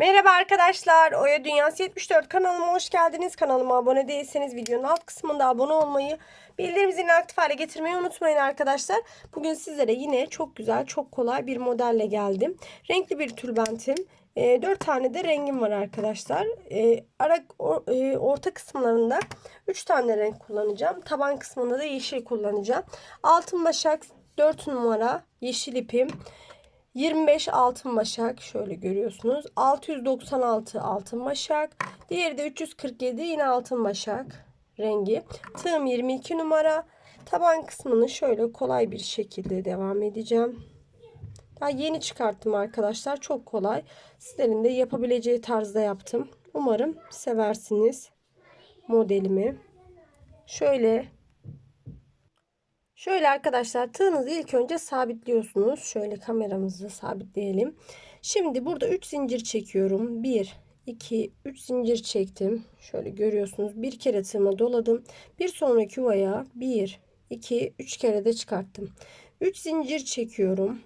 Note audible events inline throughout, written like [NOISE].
Merhaba arkadaşlar. Oya Dünyası 74 kanalıma hoş geldiniz. Kanalıma abone değilseniz videonun alt kısmında abone olmayı, bildirim zilini aktif hale getirmeyi unutmayın arkadaşlar. Bugün sizlere yine çok güzel, çok kolay bir modelle geldim. Renkli bir tülbentim. E, 4 tane de rengim var arkadaşlar. E, ara, o, e, orta kısımlarında 3 tane renk kullanacağım. Taban kısmında da yeşil kullanacağım. Altın başak 4 numara yeşil ipim. 25 altın başak şöyle görüyorsunuz. 696 altın başak. Diğeri de 347 yine altın başak rengi. Tığım 22 numara. Taban kısmını şöyle kolay bir şekilde devam edeceğim. Daha yeni çıkarttım arkadaşlar. Çok kolay. Sizlerin de yapabileceği tarzda yaptım. Umarım seversiniz modelimi. Şöyle Şöyle arkadaşlar tığınızı ilk önce sabitliyorsunuz. Şöyle kameramızı sabitleyelim. Şimdi burada 3 zincir çekiyorum. 1, 2, 3 zincir çektim. Şöyle görüyorsunuz. Bir kere tığıma doladım. Bir sonraki yuvaya 1, 2, 3 kere de çıkarttım. 3 zincir çekiyorum.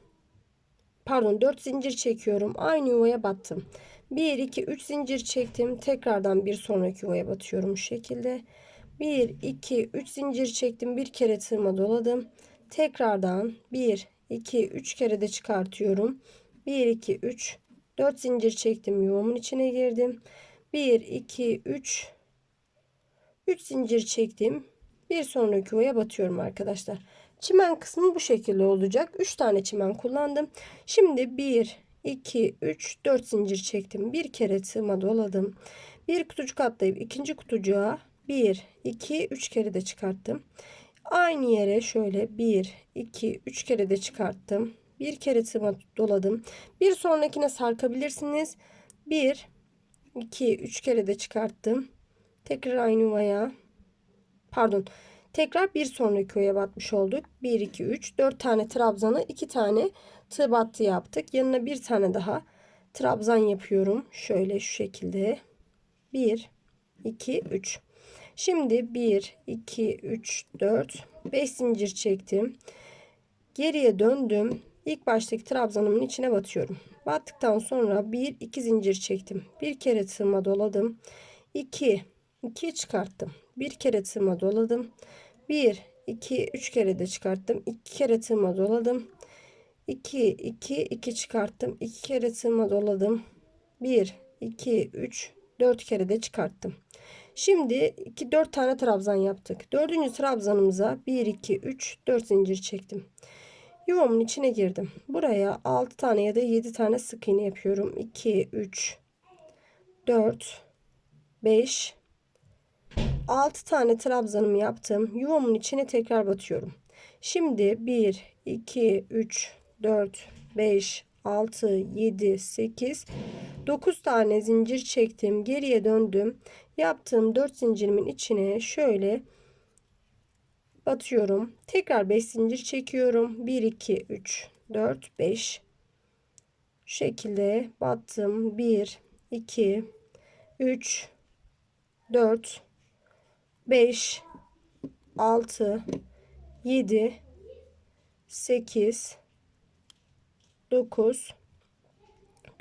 Pardon 4 zincir çekiyorum. Aynı yuvaya battım. 1, 2, 3 zincir çektim. Tekrardan bir sonraki yuvaya batıyorum bu şekilde. 1, 2, 3 zincir çektim. Bir kere tığıma doladım. Tekrardan 1, 2, 3 kere de çıkartıyorum. 1, 2, 3, 4 zincir çektim. Yuvamın içine girdim. 1, 2, 3, 3 zincir çektim. Bir sonraki yuvaya batıyorum arkadaşlar. Çimen kısmı bu şekilde olacak. 3 tane çimen kullandım. Şimdi 1, 2, 3, 4 zincir çektim. Bir kere tığıma doladım. Bir kutucuk atlayıp ikinci kutucuğa 1, 2, 3 kere de çıkarttım. Aynı yere şöyle 1, 2, 3 kere de çıkarttım. Bir kere tığıma doladım. Bir sonrakine sarkabilirsiniz. 1, 2, 3 kere de çıkarttım. Tekrar aynı yuvaya. Pardon. Tekrar bir sonraki yuvaya batmış olduk. 1, 2, 3, 4 tane trabzanı 2 tane tığ battı yaptık. Yanına bir tane daha trabzan yapıyorum. Şöyle şu şekilde. 1, 2, 3. Şimdi 1, 2, 3, 4, 5 zincir çektim. Geriye döndüm. İlk baştaki trabzanımın içine batıyorum. Battıktan sonra 1, 2 zincir çektim. Bir kere tığıma doladım. 2, 2 çıkarttım. Bir kere tığıma doladım. 1, 2, 3 kere de çıkarttım. 2 kere tığıma doladım. 2, 2, 2 çıkarttım. 2 kere tığıma doladım. 1, 2, 3, 4 kere de çıkarttım. Şimdi 2 4 tane trabzan yaptık. Dördüncü trabzanımıza 1 2 3 4 zincir çektim. Yuvamın içine girdim. Buraya 6 tane ya da 7 tane sık iğne yapıyorum. 2 3 4 5 6 tane trabzanımı yaptım. Yuvamın içine tekrar batıyorum. Şimdi 1 2 3 4 5 6 7 8 9 tane zincir çektim. Geriye döndüm. Yaptığım 4 zincirimin içine şöyle batıyorum. Tekrar 5 zincir çekiyorum. 1 2 3 4 5 şu şekilde battım. 1 2 3 4 5 6 7 8 9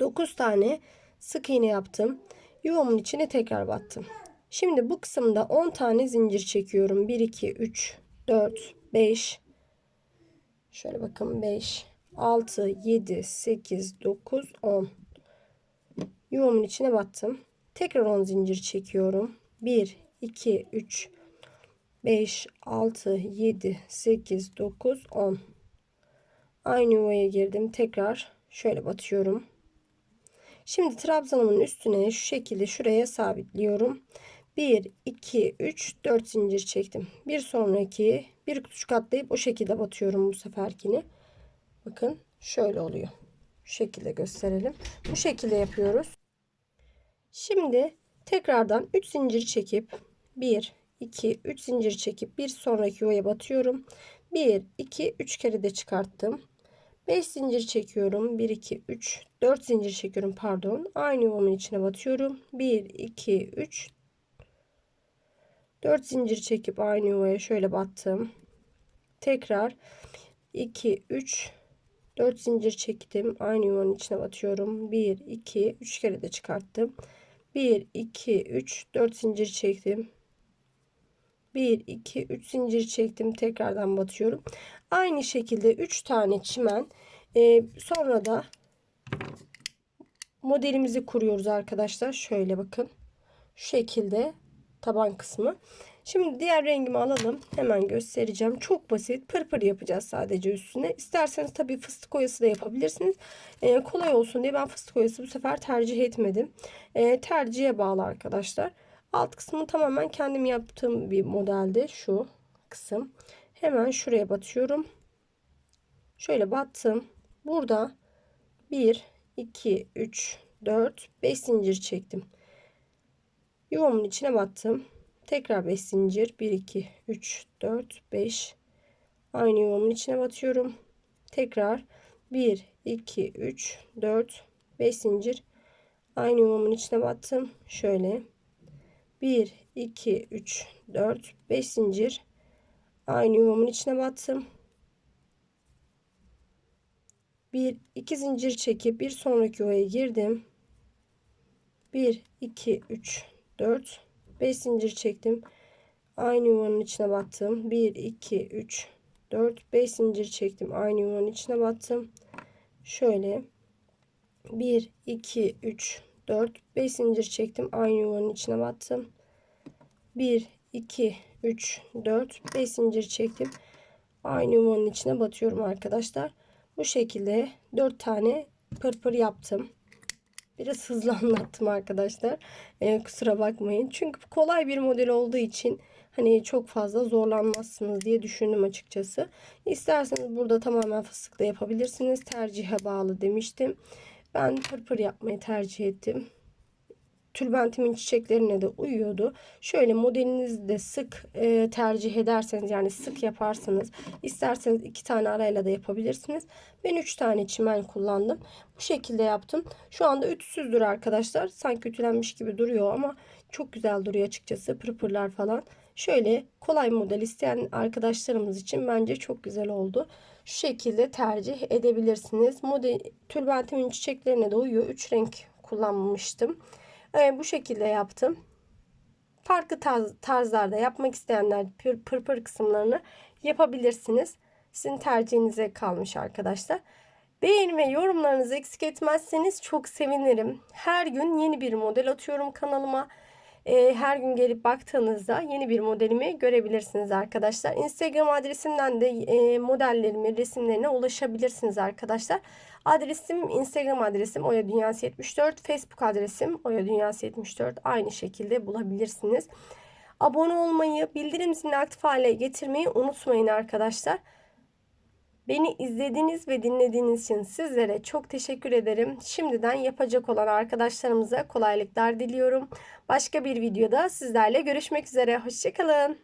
9 tane sık iğne yaptım. Yuvamın içine tekrar battım. Şimdi bu kısımda 10 tane zincir çekiyorum. 1 2 3 4 5 Şöyle bakın 5 6 7 8 9 10 Yuvamın içine battım. Tekrar 10 zincir çekiyorum. 1 2 3 5 6 7 8 9 10 Aynı yuvaya girdim. Tekrar şöyle batıyorum. Şimdi trabzanımın üstüne şu şekilde şuraya sabitliyorum. 1, 2, 3, 4 zincir çektim. Bir sonraki bir kutucuk atlayıp o şekilde batıyorum bu seferkini. Bakın şöyle oluyor. Şu şekilde gösterelim. Bu şekilde yapıyoruz. Şimdi tekrardan 3 zincir çekip 1, 2, 3 zincir çekip bir sonraki yuvaya batıyorum. 1, 2, 3 kere de çıkarttım. 5 zincir çekiyorum. 1 2 3 4 zincir çekiyorum pardon. Aynı yuvamın içine batıyorum. 1 2 3 4 zincir çekip aynı yuvaya şöyle battım. Tekrar 2 3 4 zincir çektim. Aynı yuvanın içine batıyorum. 1, 2, 3 kere de çıkarttım. 1, 2, 3, 4 zincir çektim. 1, 2, 3 zincir çektim. Tekrardan batıyorum. Aynı şekilde 3 tane çimen. Ee, sonra da modelimizi kuruyoruz arkadaşlar. Şöyle bakın. Şu şekilde taban kısmı. Şimdi diğer rengimi alalım. Hemen göstereceğim. Çok basit. Pırpır yapacağız sadece üstüne. İsterseniz tabii fıstık oyası da yapabilirsiniz. Ee, kolay olsun diye ben fıstık oyası bu sefer tercih etmedim. Ee, tercihe bağlı arkadaşlar. Alt kısmı tamamen kendim yaptığım bir modelde. Şu kısım. Hemen şuraya batıyorum. Şöyle battım. Burada 1, 2, 3, 4, 5 zincir çektim. Yuvamın içine battım. Tekrar 5 zincir. 1, 2, 3, 4, 5. Aynı yuvamın içine batıyorum. Tekrar 1, 2, 3, 4, 5 zincir. Aynı yuvamın içine battım. Şöyle. 1, 2, 3, 4, 5 zincir. Aynı yuvamın içine battım. Bir, iki zincir çekip bir sonraki yuvaya girdim. 1, 2, 3, 4, 5 zincir çektim. Aynı yuvanın içine battım. 1, 2, 3, 4, 5 zincir çektim. Aynı yuvanın içine battım. Şöyle 1, 2, 3, 4, 5 zincir çektim. Aynı yuvanın içine battım. 1, 2, 3, 4, 5 zincir çektim. Aynı yuvanın içine batıyorum arkadaşlar. Bu şekilde 4 tane pırpır yaptım. Biraz hızlı [LAUGHS] anlattım arkadaşlar. Ee, kusura bakmayın. Çünkü kolay bir model olduğu için hani çok fazla zorlanmazsınız diye düşündüm açıkçası. İsterseniz burada tamamen fıstıkla yapabilirsiniz. Tercihe bağlı demiştim. Ben pırpır yapmayı tercih ettim tülbentimin çiçeklerine de uyuyordu. Şöyle modelinizi de sık e, tercih ederseniz yani sık yaparsanız isterseniz iki tane arayla da yapabilirsiniz. Ben üç tane çimen kullandım. Bu şekilde yaptım. Şu anda ütüsüzdür arkadaşlar. Sanki ütülenmiş gibi duruyor ama çok güzel duruyor açıkçası. Pırpırlar falan. Şöyle kolay model isteyen arkadaşlarımız için bence çok güzel oldu. Şu şekilde tercih edebilirsiniz. Model tülbentimin çiçeklerine de uyuyor. Üç renk kullanmıştım. Evet, bu şekilde yaptım. Farklı tarz, tarzlarda yapmak isteyenler pır, pır pır kısımlarını yapabilirsiniz. Sizin tercihinize kalmış arkadaşlar. Beğeni ve yorumlarınızı eksik etmezseniz çok sevinirim. Her gün yeni bir model atıyorum kanalıma. Ee, her gün gelip baktığınızda yeni bir modelimi görebilirsiniz arkadaşlar. Instagram adresimden de e, modellerimi, resimlerine ulaşabilirsiniz arkadaşlar. Adresim Instagram adresim Oya Dünyası 74. Facebook adresim Oya Dünyası 74. Aynı şekilde bulabilirsiniz. Abone olmayı, bildirim zilini aktif hale getirmeyi unutmayın arkadaşlar. Beni izlediğiniz ve dinlediğiniz için sizlere çok teşekkür ederim. Şimdiden yapacak olan arkadaşlarımıza kolaylıklar diliyorum. Başka bir videoda sizlerle görüşmek üzere. Hoşçakalın.